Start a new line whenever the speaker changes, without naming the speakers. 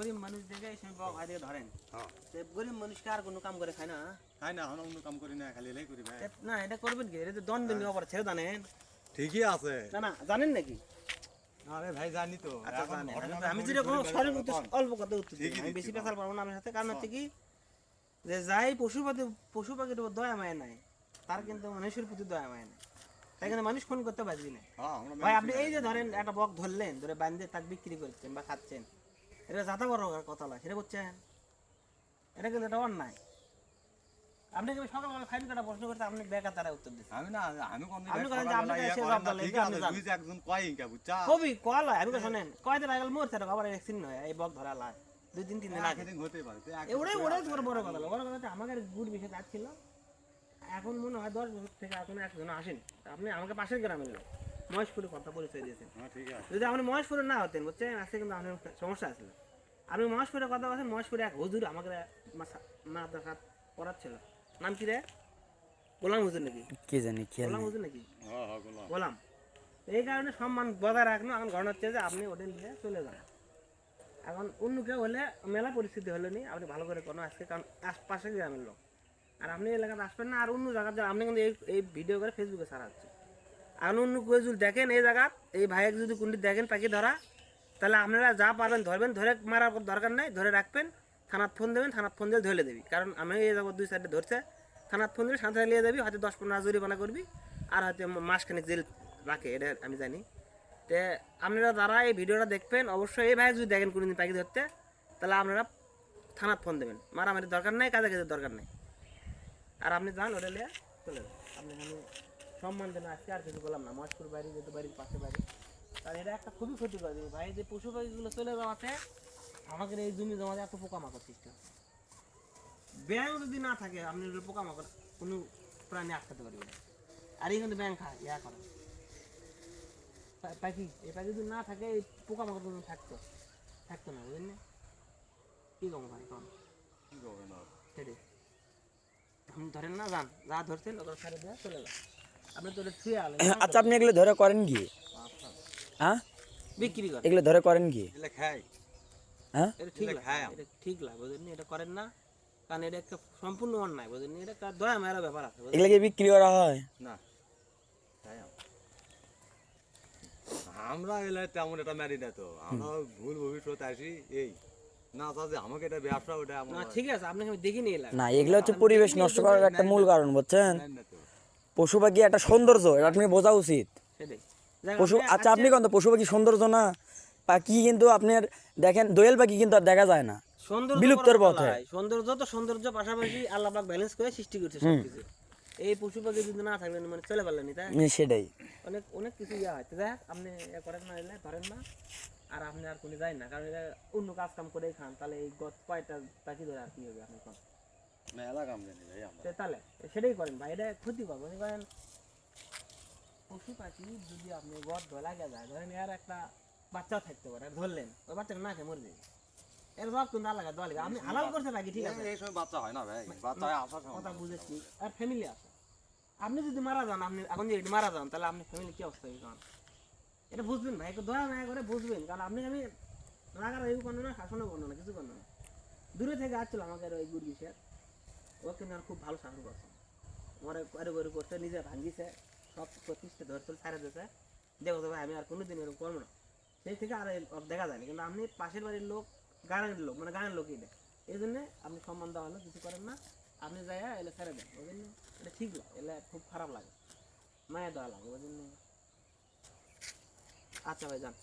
গরিব এই বক হাতে ধরেন।
হ্যাঁ।
গরিব কোনো কাম করে খায় না।
খাই না অন্য কাম করি না খালি এলাই করি ভাই।
না এটা করবেন কি? এটা তো অপরাধ ছেড়ে জানেন
ঠিকই আছে।
না না জানেন নাকি?
আরে ভাই জানি তো।
আচ্ছা
এখন
জানেন।
ঘটনাটা
আমি যেটা কোনো
গেলে
সঠিক উত্তর
তখন।
অল্প কথা উত্তর আমি বেশি পেশাল পারব না আপনার সাথে। কারণ হচ্ছে কি যে যাই পশু পাখি পশু পাখির উপর দয়া মায় নাই তার কিন্তু মানুষের প্রতি দয়া মায় নাই। তাই কিন্তু মানুষ খুন করতে পারবি না
হ্যাঁ
ভাই আপনি এই যে ধরেন একটা বক ধরলেন ধরে বান্ধে তাকে বিক্রি করছেন বা খাচ্ছেন এটা যাতা বড় কথা নয় সেটা বুঝছেন? এটা কিন্তু এটা অন্যায়। আপনি যদি সকালবেলা ফাইন কাটা প্রশ্ন করতে আপনি বেকার তারা উত্তর দিচ্ছেন
আমি না আমি কোন
আপনি
দিন
আপনাকে
ইয়ে
এসে
করেন
জব
না,
বলে, আপনি
দুই একজন কয় ইনকা বুঝছা?
কবি কল হয় আমি তো শোনেন কয়দিন আগে মরছে না আবার ভ্যাকসিন নয় এই বক ধরা লাই দুই তিন দিন আগে।
একদিন হতে পারে তো এক-
ওটাই ওটাই বড় কথা বড় কথা গুড় বিষয় কাজ ছিল। এখন মনে হয় দশ বছর থেকে এখন একজন আসেনি। আপনি আমাকে পাশের গ্রামের লোক। মহেশপুরে কথা পরিচয় দিয়েছেন।
হ্যাঁ ঠিক আছে।
যদি আপনি মহেশপুরে না হতেন বুঝছেন? আজকে কিন্তু আপনার সমস্যা আছে। আপনি মহেশপুরে কথা বলছেন মহেশপুরে এক হুজুর আমাকে মাদ্রাসা পড়াচ্ছিল। নাম কি রে? গোলাম হুজুর নাকি?
কি জানি খেয়াল
গোলাম হুজুর নাকি?
হ্যাঁ হ্যাঁ গোলাম।
এই কারণে সম্মান বজায় রাখল এখন ঘটনা হচ্ছে যে আপনি ওটা নিয়ে চলে যান। এখন অন্য কেউ হলে মেলা পরিস্থিতি হলে নি আপনি ভালো করে কোনো আজকে কারণ আশপাশে গ্রামের লোক। আর আপনি এলাকাতে আসবেন না আর অন্য জায়গাতে আপনি কিন্তু এই এই ভিডিও করে ফেসবুকে ছাড়া হচ্ছে এখন অন্য যদি দেখেন এই জায়গা, এই ভাইয়ের যদি কোনটি দেখেন পাখি ধরা, তাহলে আপনারা যা পারবেন ধরবেন, ধরে মারার দরকার নাই, ধরে রাখবেন থানার ফোন দেবেন থানার ফোন দিয়ে ধরে দেবি। কারণ আমি এই জায়গা দুই সাইডে ধরছে থানার ফোন দিলে সাঁথে নিয়ে যাবি, হয়তো দশ পনেরো জরিমানা করবি, আর হয়তো মাসখানেক জেল রাখে, এটা আমি জানি। তে আপনারা যারা এই ভিডিওটা দেখবেন, অবশ্যই এই ভাই যদি দেখেন কোনোদিন পাখি ধরতে, তাহলে আপনারা থানার ফোন দেবেন। মারামারি দরকার নেই, কাজে কাজের দরকার নেই। আর আপনি যান, ওটা নিয়ে চলে যান। আপনি আমি সম্মান যেন আজকে আর কিছু বললাম না। মহেশপুর বাড়ি যেহেতু বাড়ির পাশে বাড়ি। কারণ এটা একটা খুবই ক্ষতি করে ভাই যে পশু পাখিগুলো চলে যাওয়াতে আমাদের এই জমি জমাতে এত পোকামাকড় সৃষ্টি হয়। ব্যাংক যদি না থাকে আপনি পোকামাকড় কোনো প্রাণী আটকাতে পারবে না। আর এই কিন্তু ব্যাংক খায় ইয়া করে। পাখি এই পাখি যদি না থাকে এই পোকামাকড় কিন্তু থাকতো। থাকতো না বুঝলেন না? কি কম ভাই কম
কি করবে না
সেটাই। আপনি ধরেন না যান যা ধরছেন ওগুলো ছেড়ে দেওয়া চলে যান।
আচ্ছা আপনি এগুলো ধরে করেন কি হ্যাঁ
বিক্রি করেন
এগুলো ধরে করেন কি
এলে খাই
হ্যাঁ
এটা ঠিক লাগে
আমরা।
এটা ঠিক লাগে বুঝলেন এটা করেন না কারণ এটা একটা সম্পূর্ণ অন্যায় বুঝলেন এটা একটা দয়া মায়ের ব্যাপার আছে
এগুলো কি বিক্রি করা হয়
না আমরা এলে তেমন এটা মারি না তো আমরা ভুল ভবিষ্যৎ আসি এই না চাচা আমাকে এটা ব্যবসা ওটা
না ঠিক আছে আপনাকে আমি দেখিনি এলাম
না এগুলো হচ্ছে পরিবেশ নষ্ট করার একটা মূল কারণ বুঝছেন পশু পাখি একটা সৌন্দর্য এটা আপনি বোঝা উচিত। পশু আচ্ছা আপনি কোন পশু পাখি সৌন্দর্য না পাখি কিন্তু আপনার দেখেন দোয়েল পাখি কিন্তু আর দেখা যায় না। বিলুপ্তর পথে।
সৌন্দর্য তো সৌন্দর্য পাশাপাশি আল্লাহ পাক ব্যালেন্স করে সৃষ্টি করছে সবকিছু। এই পশু পাখি যদি না থাকলেন মানে চলে পারলেন তাই?
সেটাই।
অনেক অনেক কিছু ইয়া হয় তো দেখ আপনি করেন না এলে ধরেন না আর আপনি আর কোনো যাই না কারণ এটা অন্য কাজ কাম করে খান তাহলে এই গত কয়টা পাখি ধরে আর কি হবে আপনি
মেলা কাম জানি ভাই আমরা।
তাহলে সেটাই করেন ভাই এটা ক্ষতি করব। মনে করেন পশু পাখি যদি আপনি ধরে ধরেন এর একটা বাচ্চা থাকতে পারে ধরলেন ওই বাচ্চাটা না খেয়ে মরে যাবে। এর রক্ত না লাগা দোয়া লাগে। আপনি হালাল করতে পারি ঠিক আছে।
এই সময় বাচ্চা হয় না ভাই বাচ্চা হয় আসার সময়
কথা বুঝেছি। আর ফ্যামিলি আছে। আপনি যদি মারা যান আপনি এখন যদি মারা যান তাহলে আপনি ফ্যামিলি কি অবস্থা হবে এটা বুঝবেন ভাই একটু দয়া মায়া করে বুঝবেন। কারণ আপনি আমি রাগার এই করব না শাসনও করব না কিছু করব না। দূরে থেকে আসছিল আমাদের ওই গুড় বিষয় ও কিন্তু আর খুব ভালো শাসন করছে। আমার করে করে করতে নিজে ভাঙ্গিছে, সব প্রতিষ্ঠা ধরতে ছাড়ে দিয়েছে দেখো তো ভাই, আমি আর কোনোদিন এরকম করব না। সেই থেকে আর এর অব দেখা যায়নি। কিন্তু আপনি পাশের বাড়ির লোক, গানের লোক মানে গানের লোকই দেয় এই জন্য আপনি সম্মান দেওয়া হলো, কিছু করেন না। আপনি যাই এলে ছেড়ে দেন। ওই জন্য এটা ঠিক লাগে এলে খুব খারাপ লাগে। মায়া দেওয়া লাগে, ওই জন্য। আচ্ছা ভাই, যান।